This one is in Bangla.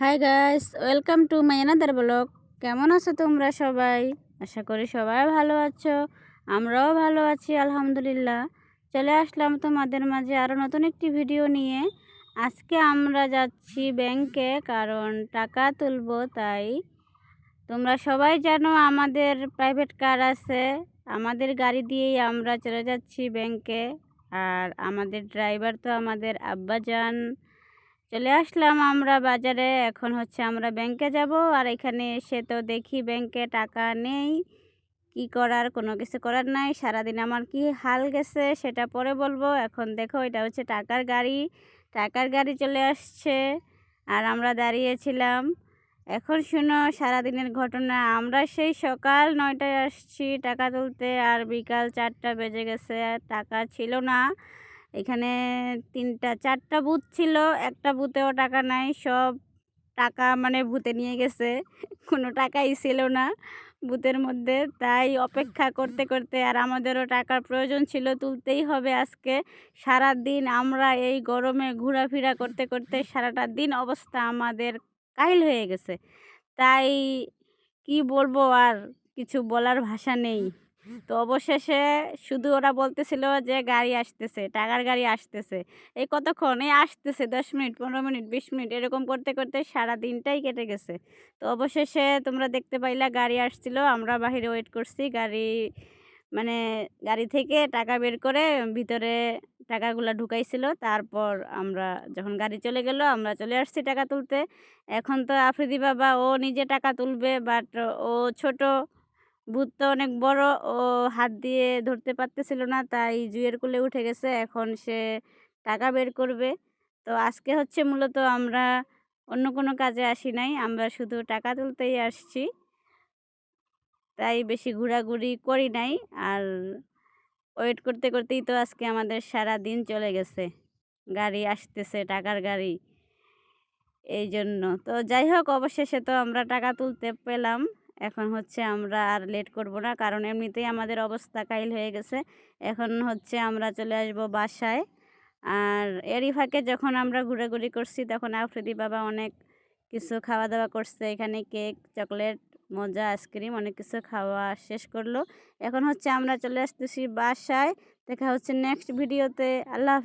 Hi guys welcome to my another blog কেমন আছো তোমরা সবাই? আশা করি সবাই ভালো আছো। আমরাও ভালো আছি, আলহামদুলিল্লাহ। চলে আসলাম তোমাদের মাঝে আরও নতুন একটি ভিডিও নিয়ে। আজকে আমরা যাচ্ছি ব্যাংকে কারণ টাকা তুলবো, তাই। তোমরা সবাই জানো আমাদের প্রাইভেট কার আছে। আমাদের গাড়ি দিয়েই আমরা চলে যাচ্ছি ব্যাংকে আর আমাদের ড্রাইভার তো আমাদের আব্বাজান। চলে আসলাম আমরা বাজারে। এখন হচ্ছে আমরা ব্যাংকে যাব। আর এখানে এসে তো দেখি ব্যাংকে টাকা নেই। কি করার? কোনো কিছু করার নাই। সারাদিন আমার কি হাল গেছে সেটা পরে বলব। এখন দেখো, এটা হচ্ছে টাকার গাড়ি। টাকার গাড়ি চলে আসছে। আর আমরা দাঁড়িয়েছিলাম। এখন শুনো, সারাদিনের ঘটনা। আমরা সেই সকাল নয়টায় আসছি টাকা তুলতে। আর বিকাল চারটা বেজে গেছে। টাকা ছিল না। এখানে তিনটা, চারটা বুথ ছিল। একটা বুথেও টাকা নাই, সব টাকা মানে ভূতে নিয়ে গেছে। কোনো টাকাই ছিল না বুথের মধ্যে। তাই অপেক্ষা করতে করতে আর আমাদেরও টাকার প্রয়োজন ছিল, তুলতেই হবে আজকে। সারা দিন আমরা এই গরমে ঘোরাফেরা করতে করতে সারাটা দিন অবস্থা আমাদের কাহিল হয়ে গেছে। তাই কি বলব আর কিছু বলার ভাষা নেই। তো অবশেষে শুধু ওরা বলতেছিল যে গাড়ি আসতেছে, টাকার গাড়ি আসতেছে। এই কতক্ষণ? এই আসতেছে দশ মিনিট, পনেরো মিনিট, বিশ মিনিট এরকম করতে করতে সারা দিনটাই কেটে গেছে। তো অবশেষে তোমরা দেখতে পাইলা গাড়ি আসছিল, আমরা বাহিরে ওয়েট করছি, গাড়ি মানে গাড়ি থেকে টাকা বের করে ভিতরে টাকাগুলো ঢুকাইছিল। তারপর আমরা যখন গাড়ি চলে গেল, আমরা চলে আসছি টাকা তুলতে। এখন তো আফ্রিদি বাবা, ও নিজে টাকা তুলবে বাট ও ছোট ভূত তো অনেক বড়, ও হাত দিয়ে ধরতে পারতেছিল না, তাই জুয়ের কোলে উঠে গেছে, এখন সে টাকা বের করবে। তো আজকে হচ্ছে মূলত আমরা অন্য কোনো কাজে আসি নাই, আমরা শুধু টাকা তুলতেই আসছি। তাই বেশি ঘোরাঘুরি করি নাই, আর ওয়েট করতে করতেই তো আজকে আমাদের সারা দিন চলে গেছে, গাড়ি আসতেছে, টাকার গাড়ি। এই জন্য। তো যাই হোক, অবশেষে তো আমরা টাকা তুলতে পেলাম। এখন হচ্ছে আমরা আর লেট করব না, কারণ এমনিতেই আমাদের অবস্থা কাইল হয়ে গেছে। এখন হচ্ছে আমরা চলে আসব বাসায়। আর এরই ফাঁকে যখন আমরা ঘোরাঘুরি করছি, তখন আফ্রিদি বাবা অনেক কিছু খাওয়া দাওয়া করছে। এখানে কেক, চকলেট, মজা, আইসক্রিম অনেক কিছু খাওয়া শেষ করল। এখন হচ্ছে আমরা চলে আসতেছি বাসায়। দেখা হচ্ছে নেক্সট ভিডিওতে আল্লাহ